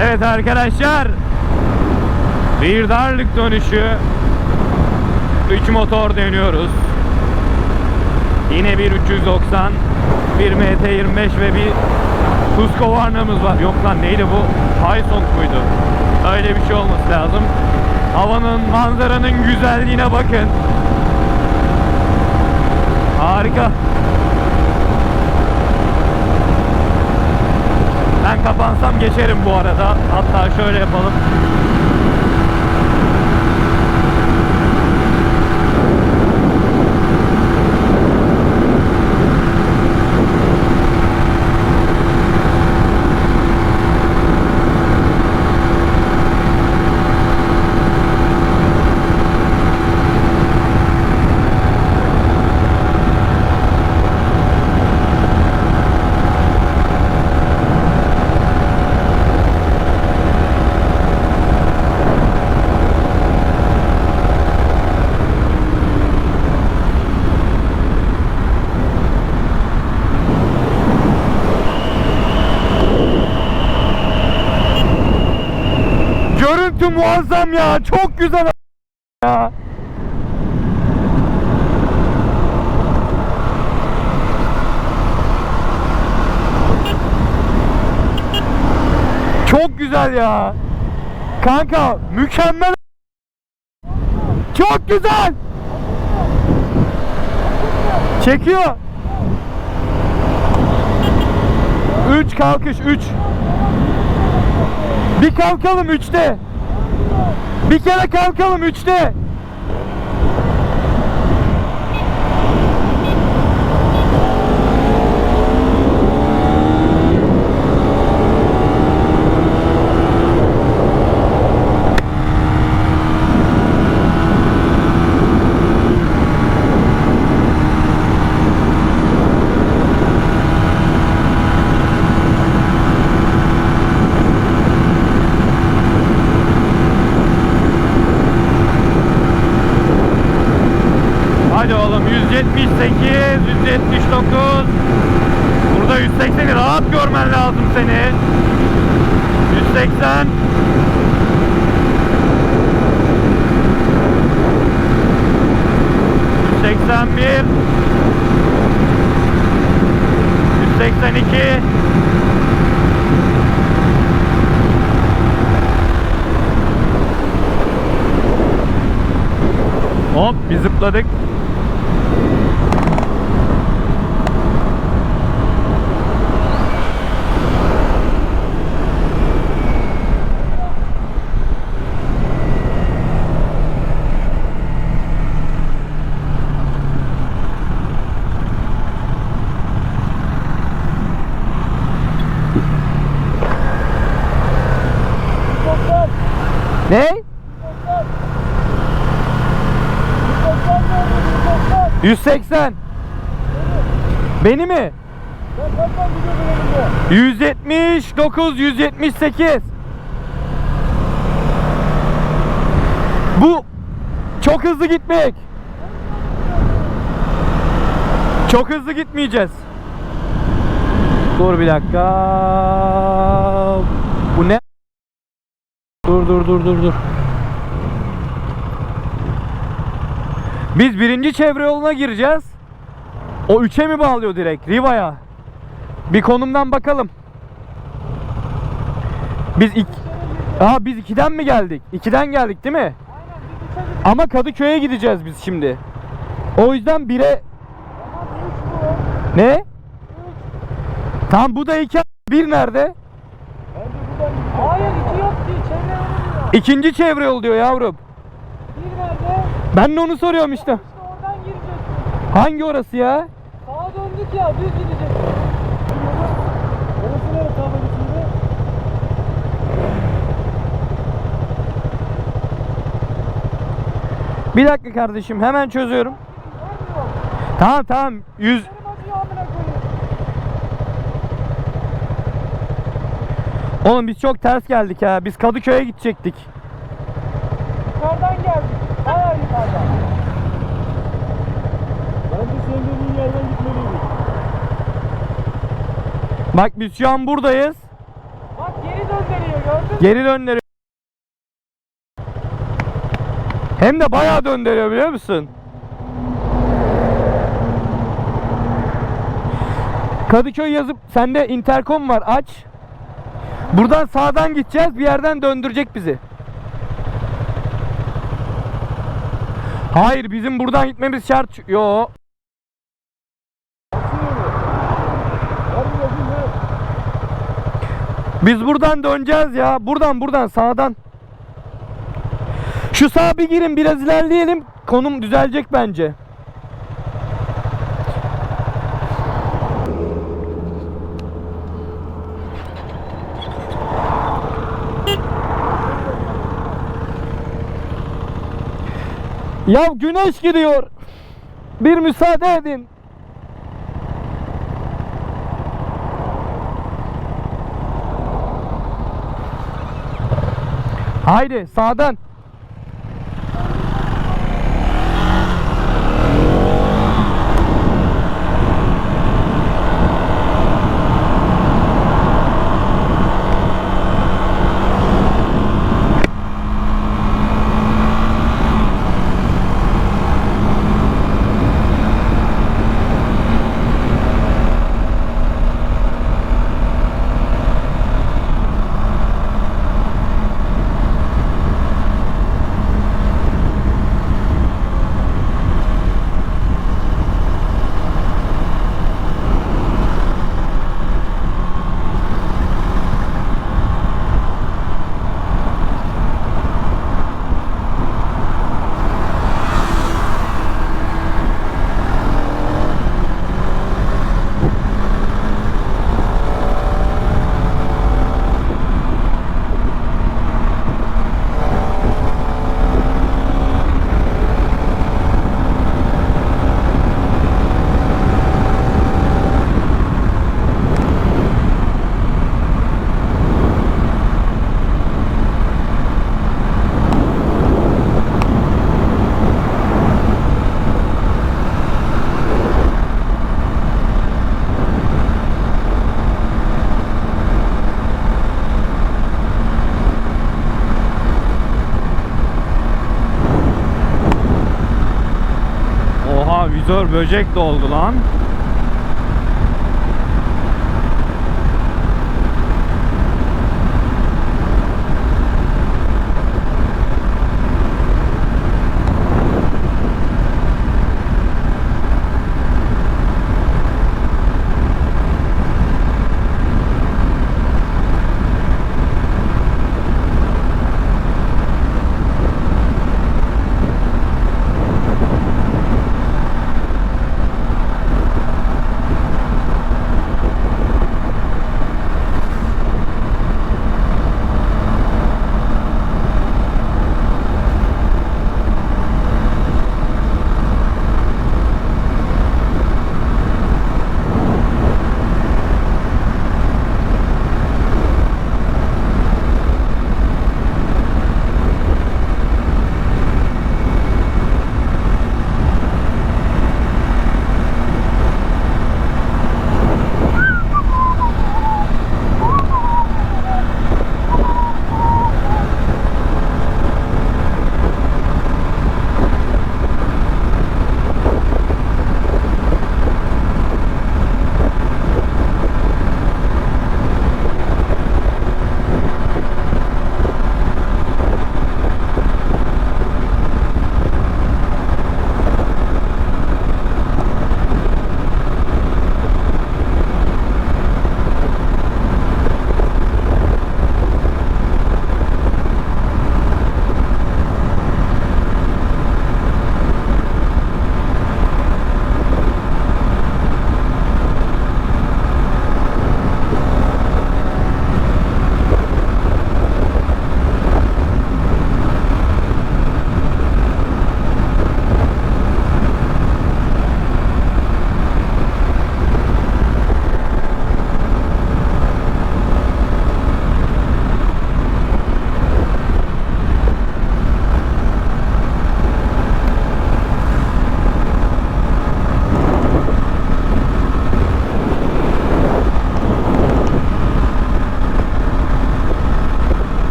Evet arkadaşlar. Bir darlık dönüşü. 3 motor deniyoruz. Yine bir 390, bir MT25 ve bir Husqvarna'mız var. Yok lan neydi bu? Haysong muydu? Öyle bir şey olması lazım. Havanın, manzaranın güzelliğine bakın. Harika. Kapansam geçerim bu arada. Hatta şöyle yapalım. Muazzam ya. Çok güzel ya. Çok güzel ya. Kanka mükemmel. Çok güzel. Çekiyor. 3 kalkış 3. Bir kalkalım 3'te. Bir kere kalkalım 3'te. Hadi oğlum 178, 179. Burada 180'i rahat görmen lazım seni. 180. Seksen bir, yüz seksen iki, hop bir zıpladık. Ne? 180. Beni mi? 179, 178. Bu çok hızlı gitmek. Çok hızlı gitmeyeceğiz. Dur bir dakika. Dur dur dur dur. Biz birinci çevre yoluna gireceğiz. O 3'e mi bağlıyor direkt? Riva'ya. Bir konumdan bakalım. Biz ik Aa biz 2'den mi geldik? 2'den geldik değil mi? Ama Kadıköy'e gideceğiz biz şimdi. O yüzden 1'e Ne? Tam bu da 2 bir nerede? Hayır iki yok ki çevre yolu diyor. İkinci çevre yol diyor yavrum. Bir nerede? Ben de onu soruyorum işte. İşte oradan gireceksin. Hangi orası ya? Sağa döndük ya düz gideceksin. Orası neresi abi şimdi? Bir dakika kardeşim hemen çözüyorum. Tamam tamam 100 Oğlum biz çok ters geldik ha. Biz Kadıköy'e gidecektik. Yukarıdan geldik. Bayağı yukarıdan. Bence senin dediğin yerden gitmeliydik. Bak biz şu an buradayız. Bak geri dön deniyor gördün mü? Geri döndürüyor. Hem de bayağı döndürüyor biliyor musun? Kadıköy yazıp sende interkom var aç. Buradan sağdan gideceğiz bir yerden döndürecek bizi. Hayır bizim buradan gitmemiz şart. Yo. Biz buradan döneceğiz ya. Buradan buradan sağdan. Şu sağa bir girin biraz ilerleyelim. Konum düzelecek bence. Ya güneş gidiyor. Bir müsaade edin. Haydi sağdan. Böcek doldu lan.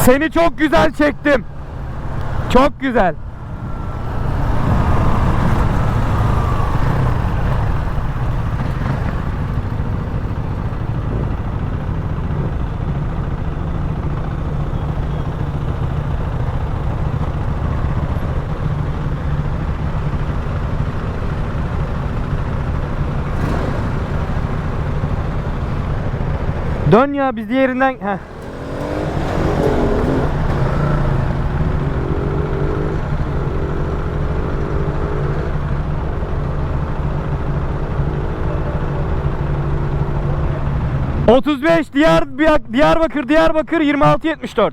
Seni çok güzel çektim. Çok güzel. Dön ya biz diğerinden... Heh. ...35 Diyar, Diyarbakır, Diyarbakır 26-74.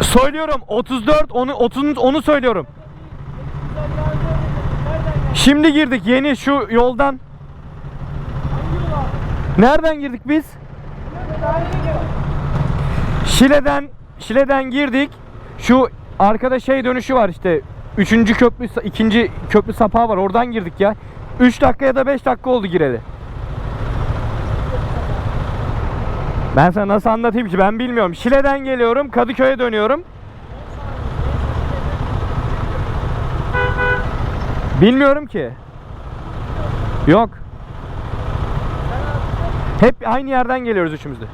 Söylüyorum 34 onu 30 onu söylüyorum. Şimdi girdik yeni şu yoldan. Nereden girdik biz? Şile'den Şile'den girdik. Şu arkada şey dönüşü var işte. Üçüncü köprü, ikinci köprü sapağı var. Oradan girdik ya. 3 dakika ya da 5 dakika oldu gireli. Ben sana nasıl anlatayım ki ben bilmiyorum. Şile'den geliyorum, Kadıköy'e dönüyorum. Bilmiyorum ki. Yok. Hep aynı yerden geliyoruz üçümüz de.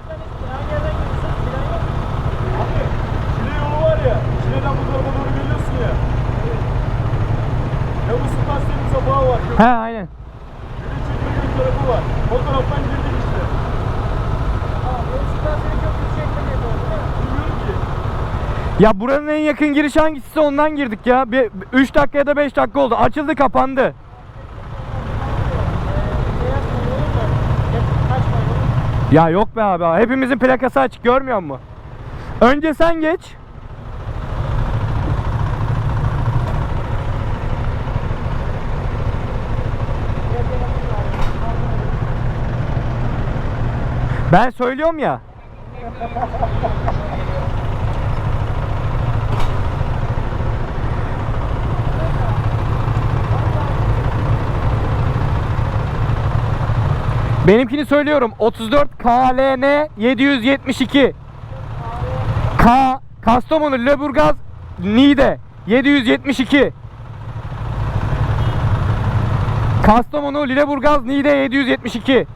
Şile yolu var ya, Şile'den bu tarafa Yavuz Sultan Selim sapağı var. He aynen. çekmenin tarafı var. O girdik işte. Ya buranın en yakın giriş hangisi ondan girdik ya. 3 dakika ya da 5 dakika oldu. Açıldı kapandı. Ya yok be abi. Hepimizin plakası açık görmüyor musun? Önce sen geç. Ben söylüyorum ya. Benimkini söylüyorum. 34 KLN 772. K Kastamonu Lüleburgaz Niğde 772. Kastamonu Lüleburgaz Niğde 772.